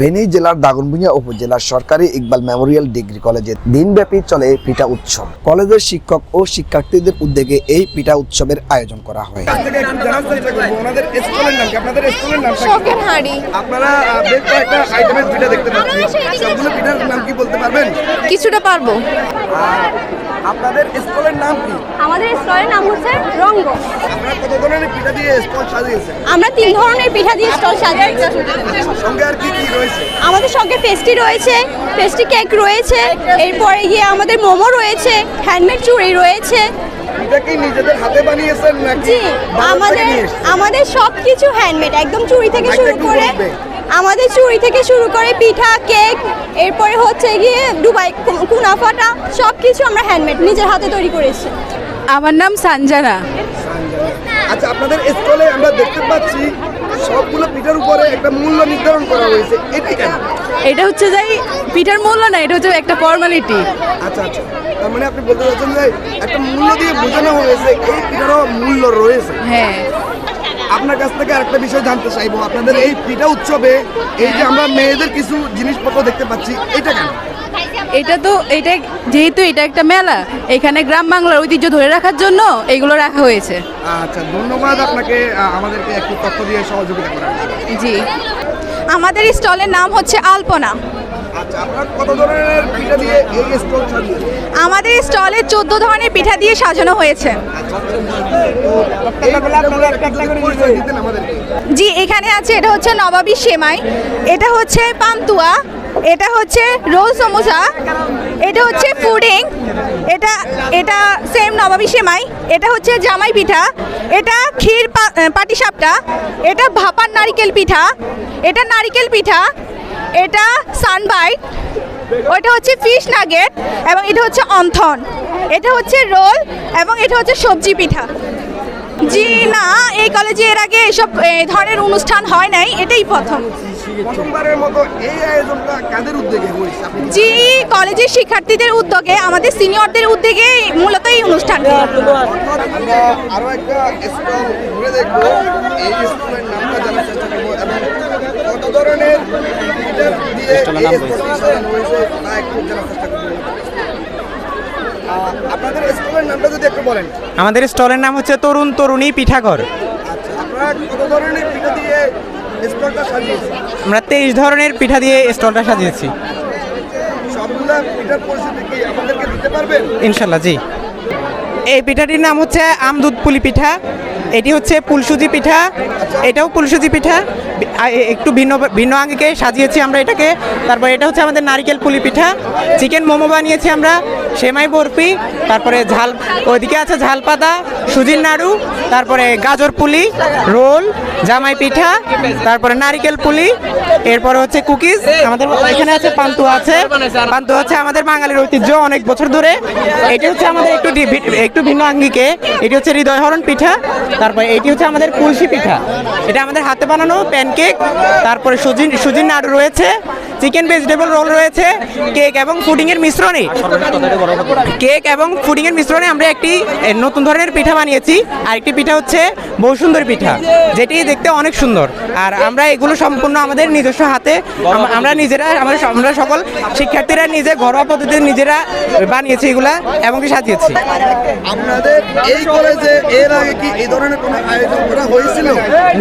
ফেনী জেলার দাগনভূঞা উপজেলার সরকারি ইকবাল মেমোরিয়াল ডিগ্রি কলেজে দিনব্যাপী চলে পিঠা উৎসব। কলেজের শিক্ষক ও শিক্ষার্থীদের উদ্যোগে এই পিঠা উৎসবের আয়োজন করা হয়। কিছুটা পারব। আপনাদের স্কুলের নাম কি? আমাদের স্টলের নাম হচ্ছে রঙ্গ। আপনারা কত ধরনের পিঠা দিয়ে স্টল সাজিয়েছেন? আমরা তিন ধরনের পিঠা দিয়ে স্টল সাজিয়েছি। সঙ্গে আর কি কি রয়েছে? আমাদের সঙ্গে পেস্ট্রি রয়েছে পেস্ট্রি কেক রয়েছে এরপরে গিয়ে আমাদের মোমো রয়েছে হ্যান্ডমেড চুড়ি রয়েছে। এটা কি নিজেদের হাতে বানিয়েছেন নাকি জি বাজার থেকে আমাদের আমাদের সব কিছু হ্যান্ডমেড একদম চুড়ি থেকে শুরু করে। আমাদের চুরি থেকে শুরু করে পিঠা কেক এরপরে হচ্ছে গিয়ে দুবাই কুনাফাটা সব কিছু আমরা হ্যান্ডমেড নিজের হাতে তৈরি করেছি। আমার নাম সানজানা। আচ্ছা আপনাদের স্টলে আমরা দেখতে পাচ্ছি সবগুলো পিঠার উপরে একটা মূল্য নির্ধারণ করা হয়েছে। এটি কেন? এটা হচ্ছে যাই পিঠার মূল্য না এটা হচ্ছে একটা ফর্মালিটি আচ্ছা আচ্ছা। তার মানে আপনি বলতে চাচ্ছেন যে একটা মূল্য দিয়ে বোঝানো হয়েছে এই পিঠারও মূল্য রয়েছে। হ্যাঁ। আপনার কাছ থেকে আরেকটা বিষয় জানতে চাইব। আপনাদের এই পিঠা উৎসবে এই যে আমরা মেয়েদের কিছু জিনিসপত্র দেখতে পাচ্ছি এটা কেন? এটা তো এটা যেহেতু এটা একটা মেলা এখানে গ্রাম বাংলার ঐতিহ্য ধরে রাখার জন্য এগুলো রাখা হয়েছে। আচ্ছা ধন্যবাদ আপনাকে আমাদেরকে একটু তথ্য দিয়ে সহযোগিতা করার জন্য। জি। আমাদের স্টলের নাম হচ্ছে আলপনা। আচ্ছা আপনার কত ধরনের পিঠা দিয়ে এই স্টল সাজিয়েছেন? আমাদের স্টলে চোদ্দ ধরনের পিঠা দিয়ে সাজানো হয়েছে। দিতেন আমাদেরকে। জি এখানে আছে এটা হচ্ছে নবাবী সেমাই এটা হচ্ছে পান্তুয়া এটা হচ্ছে রোল সমোসা এটা হচ্ছে ফুডিং এটা এটা সেম নবাবী সেমাই এটা হচ্ছে জামাই পিঠা এটা ক্ষীর পাটিসাপটা এটা ভাপার নারিকেল পিঠা এটা নারিকেল পিঠা এটা সানবাইট ওইটা হচ্ছে ফিশ নাগেট এবং এটা হচ্ছে অন্থন। এটা হচ্ছে রোল এবং এটা হচ্ছে সবজি পিঠা। জি না এই কলেজে এর আগে এসব ধরনের অনুষ্ঠান হয় নাই এটাই প্রথম। জি কলেজের শিক্ষার্থীদের উদ্যোগে আমাদের সিনিয়রদের উদ্যোগে মূলত এই আমরা আরও একটা ঘুরে দেখব। এই স্টলের নামটা জানার চেষ্টা করব এবং কত ধরনের পিঠা দিয়ে এই স্টলটি সাজানো হয়েছে তা একটু জানার চেষ্টা করব আপনাদের স্টলের নামটা যদি একটু বলেন। আমাদের স্টলের নাম হচ্ছে তরুণ তরুণী পিঠাঘর। আচ্ছা আমরা তেইশ ধরনের পিঠা দিয়ে স্টলটা সাজিয়েছি। ইনশাল্লাহ জি। এই পিঠাটির নাম হচ্ছে আমদুধ পুলি পিঠা। এটি হচ্ছে পুলসুজি পিঠা। এটাও পুলসুজি পিঠা। একটু ভিন্ন ভিন্ন আঙ্গিকে সাজিয়েছি আমরা এটাকে। তারপর এটা হচ্ছে আমাদের নারিকেল পুলি পিঠা। চিকেন মোমো বানিয়েছি আমরা। সেমাই বরফি, তারপরে ঝাল, ওইদিকে আছে ঝাল পাতা সুজির নাড়ু, তারপরে গাজর পুলি, রোল, জামাই পিঠা, তারপরে নারিকেল পুলি, এরপরে হচ্ছে কুকিজ, আমাদের এখানে আছে পান্তুয়া আছে পান্তু হচ্ছে আমাদের বাঙালির ঐতিহ্য অনেক বছর ধরে। এটি হচ্ছে আমাদের একটু একটু ভিন্ন আঙ্গিকে, এটি হচ্ছে হৃদয়হরণ পিঠা, তারপরে এটি হচ্ছে আমাদের কুলসি পিঠা। এটা আমাদের হাতে বানানো প্যানকেক তারপরে সুজি সুজির নাড়ু রয়েছে চিকেন ভেজিটেবল রোল রয়েছে কেক এবং পুডিংয়ের মিশ্রণে। কেক এবং পুডিংয়ের মিশ্রণে আমরা একটি নতুন ধরনের পিঠা বানিয়েছি। আর একটি পিঠা হচ্ছে বহু সুন্দর পিঠা যেটি দেখতে অনেক সুন্দর। আর আমরা এগুলো সম্পূর্ণ আমাদের নিজস্ব হাতে আমরা নিজেরা আমাদের আমরা সকল শিক্ষার্থীরা নিজে ঘরোয়া পদ্ধতিতে নিজেরা বানিয়েছি এগুলা এবং সাজিয়েছি। আপনাদের এই কলেজে এর আগে কি এই ধরনের কোনো আয়োজন করা হয়েছিল?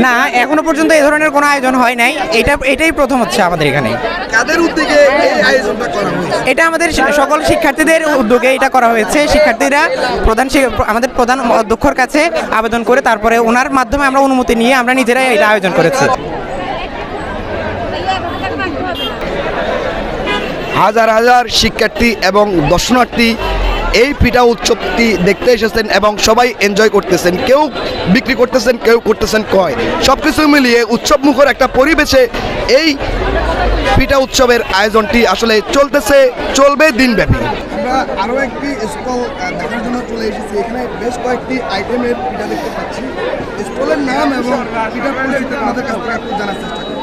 না এখনও পর্যন্ত এই ধরনের কোনো আয়োজন হয় নাই। এটা এটাই প্রথম হচ্ছে আমাদের এখানে। কাদের উদ্যোগে এই আয়োজনটা করা হয়েছে? এটা আমাদের সকল শিক্ষার্থীদের উদ্যোগে এটা করা হয়েছে। শিক্ষার্থীরা প্রধান আমাদের প্রধান অধ্যক্ষর কাছে আবেদন করে তারপরে ওনার মাধ্যমে আমরা অনুমতি নিয়ে আমরা নিজেরাই এটা আয়োজন করেছি। হাজার হাজার শিক্ষার্থী এবং দর্শনার্থী এই পিঠা উৎসবটি দেখতে এসেছেন এবং সবাই এনজয় করতেছেন। কেউ বিক্রি করতেছেন কেউ করতেছেন কয়? সব কিছু মিলিয়ে উৎসব মুখর একটা পরিবেশে এই পিঠা উৎসবের আয়োজনটি আসলে চলতেছে চলবে দিনব্যাপী। আমরা আরও একটি স্টল দেখার জন্য চলে এসেছি। এখানে বেশ কয়েকটি আইটেমের পিঠা দেখতে পাচ্ছি। স্টলের নাম এবং পিঠার পরিচিতি আমাদের কাছ থেকে একটু জানার চেষ্টা করুন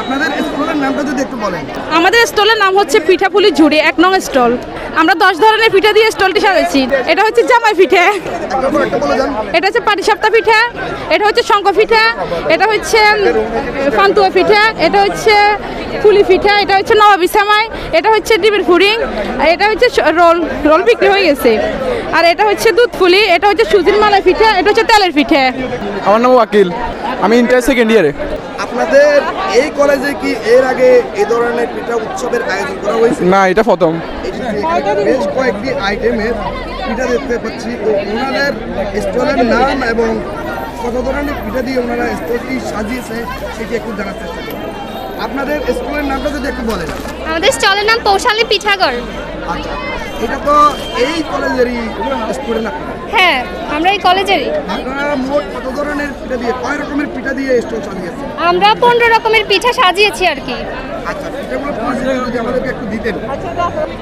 আপনাদের স্টলের নামটা যদি একটু বলেন। আমাদের স্টলের নাম হচ্ছে পিঠাপুলি ঝুড়ি এক নং স্টল। আমরা দশ ধরনের পিঠা দিয়ে স্টলটি সাজাচ্ছি এটা হচ্ছে জামাই পিঠে এটা হচ্ছে পাটিসাপ্তা পিঠা এটা হচ্ছে শঙ্খ পিঠা এটা হচ্ছে পান্তুয়া পিঠা এটা হচ্ছে পুলি পিঠা এটা হচ্ছে নবাবি সামাই এটা হচ্ছে ডিমের ফুডিং আর এটা হচ্ছে রোল রোল বিক্রি হয়ে গেছে আর এটা হচ্ছে দুধ ফুলি এটা হচ্ছে সুজির মালাই পিঠা এটা হচ্ছে তেলের পিঠা আমার নাম ওয়াকিল আমি ইন্টার সেকেন্ড ইয়ারে আপনাদের এই কলেজে কি এর আগে এই ধরনের পিঠা উৎসবের আয়োজন করা হয়েছে? না এটা প্রথম। এই বেশ কয়েকটি আইটেমের পিঠা দেখতে পাচ্ছি। তো ওনাদের স্টলের নাম এবং কত ধরনের পিঠা দিয়ে ওনারা স্টলটি সাজিয়েছে সেটি একটু জানার চেষ্টা করুন। আপনাদের স্কুলের নামটা যদি একটু বলেন। আমাদের স্টলের নাম পৌশালী পিঠাগড়। আচ্ছা এটা তো এই কলেজেরই স্টুডেন্ট আপনারা। হ্যাঁ আমরা এই কলেজেরই। আপনারা মোট কত ধরনের পিঠা দিয়ে কয় রকমের পিঠা দিয়ে স্টল সাজিয়েছেন আমরা পনেরো রকমের পিঠা সাজিয়েছি আর কি। আচ্ছা পিঠাগুলো পরিচিতি যদি আমাদেরকে একটু দিতেন।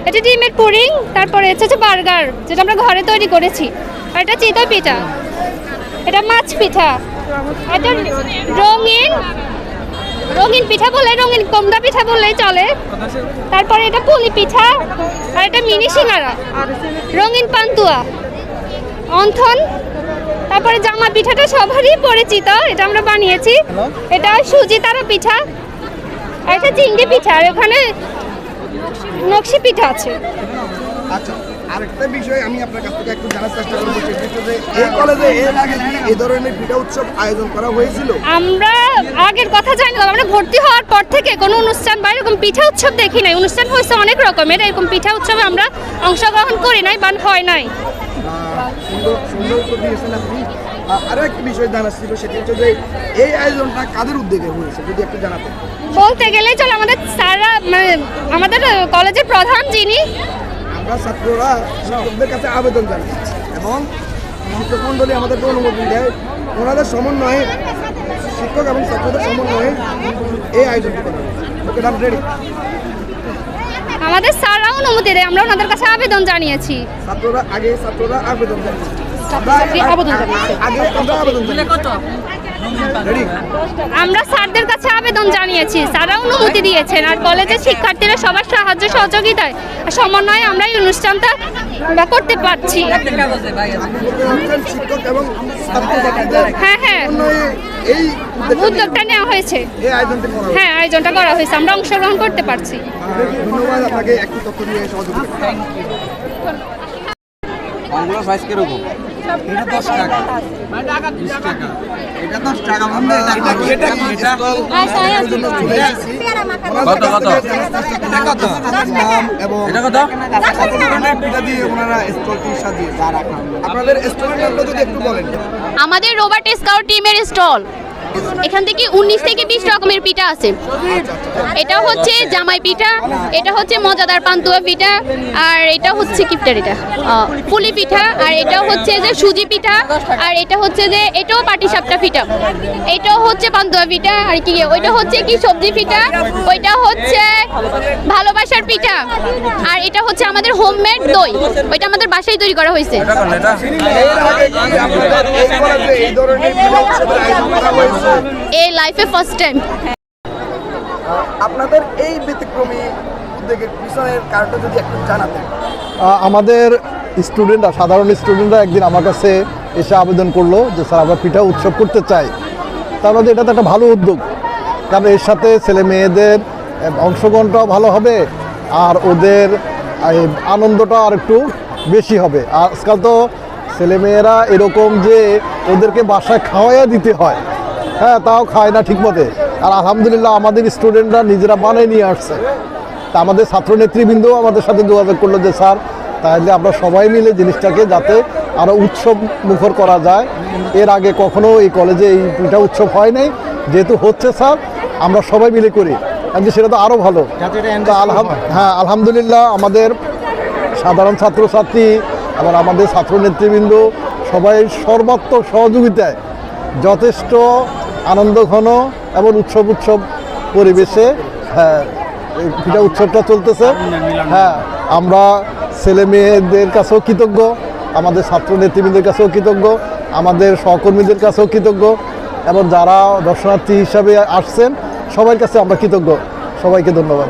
এটা ডিমের পুরিং তারপরে হচ্ছে হচ্ছে বার্গার যেটা আমরা ঘরে তৈরি করেছি। আর এটা চিতই পিঠা। এটা মাছ পিঠা। এটা রঙিন রঙিন পিঠা বলে রঙিন কমদা পিঠা বললেই চলে। তারপরে এটা পুলি পিঠা আর এটা মিনি সিঙ্গারা। রঙিন পান্তুয়া। অন্থন তারপরে জামা পিঠাটা সবারই পরিচিত এটা আমরা বানিয়েছি। এটা সুজি তারা পিঠা এটা চিংড়ি পিঠা আর ওখানে নকশি পিঠা আছে। আচ্ছা আরেকটা বিষয় আমি আপনার কাছ থেকে একটু জানার চেষ্টা করব যে এই কলেজে এর আগে কি এই ধরনের পিঠা উৎসব আয়োজন করা হয়েছিল? আমরা আগের কথা জানি আমরা ভর্তি হওয়ার পর থেকে কোনো অনুষ্ঠান বা এরকম পিঠা উৎসব দেখি নাই। অনুষ্ঠান হয়েছে অনেক রকমের এরকম পিঠা উৎসবে আমরা অংশগ্রহণ করি নাই বা হয় নাই। সুন্দর সুন্দর উত্তর দিয়েছেন আপনি। আহ, আরও একটা বিষয় জানার ছিল সেটা হচ্ছে যে এই আয়োজনটা কাদের উদ্যোগে হয়েছে যদি একটু জানাতেন। বলতে গেলেই চলে আমাদের স্যাররা মানে আমাদের কলেজের প্রধান যিনি। আমরা ছাত্ররা শিক্ষকদের কাছে আবেদন জানাই এবং শিক্ষক মণ্ডলী আমাদেরকে অনুমোদন দেয়। ওনাদের সমন্বয়ে শিক্ষক এবং ছাত্রদের সমন্বয়ে এই আয়োজনটি করা ওকে ডান রেডি অনুমতি দেয় আমরা ওনাদের কাছে আবেদন জানিয়েছি। ছাত্ররা আগে ছাত্ররা আবেদন জানিয়েছে। আগে আবেদন জানিয়েছে। আগে আমরা স্যারদের কাছে আবেদন জানিয়েছি। স্যাররা অনুমতি দিয়েছেন আর কলেজের শিক্ষার্থীরা সবার সাহায্য সহযোগিতায় আর সমন্বয়ে আমরা এই অনুষ্ঠানটা আমরা করতে পারছি। হ্যাঁ হ্যাঁ। এই উদ্যোগটা নেওয়া হয়েছে। এই আয়োজনটি করা হ্যাঁ আয়োজনটা করা হয়েছে। আমরা অংশগ্রহণ করতে পারছি। ধন্যবাদ। আপনাকে একটু তথ্য দিয়ে সহযোগিতা সাইজ এটা কি? স্টল দেখার জন্য চলে এসেছি। ওনাদের কাছ থেকে জানার চেষ্টা করব ওনাদের নাম এবং কত? ধরনের পিঠা দিয়ে ওনারা স্টলটি সাজিয়েছে আপনাদের স্টলের নামটা যদি একটু বলেন। আমাদের রোবার্ট স্কাউট টিমের স্টল। এখান থেকে উনিশ থেকে বিশ রকমের পিঠা আছে। এটা হচ্ছে জামাই পিঠা এটা হচ্ছে মজাদার পান্তুয়া পিঠা আর এটা হচ্ছে কিপটার এটা। পুলি পিঠা আর এটা হচ্ছে যে সুজি পিঠা আর এটা হচ্ছে যে এটাও পাটিসাপটা পিঠা। এটাও হচ্ছে পান্তুয়া পিঠা আর কি ওইটা হচ্ছে কি সবজি পিঠা ওইটা হচ্ছে ভালোবাসার পিঠা আর এটা হচ্ছে আমাদের হোমমেড দই। ওইটা আমাদের বাসায় তৈরি করা হয়েছে এই লাইফে ফার্স্ট টাইম আপনাদের এই ব্যতিক্রমী উদ্যোগের পিছনের কারণটা যদি একটু জানাতেন। আমাদের স্টুডেন্টরা সাধারণ স্টুডেন্টরা একদিন আমার কাছে এসে আবেদন করল যে স্যার আমরা পিঠা উৎসব করতে চাই। তার মধ্যে এটা তো একটা ভালো উদ্যোগ। কারণ এর সাথে ছেলে মেয়েদের অংশগ্রহণটাও ভালো হবে আর ওদের আনন্দটা আর একটু বেশি হবে। আজকাল তো ছেলেমেয়েরা এরকম যে ওদেরকে বাসায় খাওয়াইয়া দিতে হয়। হ্যাঁ তাও খায় না ঠিকমতে। আর আলহামদুলিল্লাহ আমাদের স্টুডেন্টরা নিজেরা বানিয়ে নিয়ে আসছে। তা আমাদের ছাত্র নেতৃবৃন্দ আমাদের সাথে যোগাযোগ করল যে স্যার তাহলে আমরা সবাই মিলে জিনিসটাকে যাতে আরও উৎসব মুখর করা যায়। এর আগে কখনো এই কলেজে এই পিঠা উৎসব হয় নাই। যেহেতু হচ্ছে স্যার আমরা সবাই মিলে করি। আমি সেটা তো আরও ভালো। আলহাম হ্যাঁ। আলহামদুলিল্লাহ আমাদের সাধারণ ছাত্রছাত্রী আবার আমাদের ছাত্র নেতৃবৃন্দ সবাই সর্বাত্মক সহযোগিতায় যথেষ্ট আনন্দঘন এবং উৎসব উৎসব পরিবেশে হ্যাঁ উৎসবটা চলতেছে। হ্যাঁ আমরা ছেলে মেয়েদের কাছেও কৃতজ্ঞ, আমাদের ছাত্র নেতৃবৃন্দের কাছেও কৃতজ্ঞ, আমাদের সহকর্মীদের কাছেও কৃতজ্ঞ, এবং যারা দর্শনার্থী হিসাবে আসছেন সবার কাছে আমরা কৃতজ্ঞ। সবাইকে ধন্যবাদ।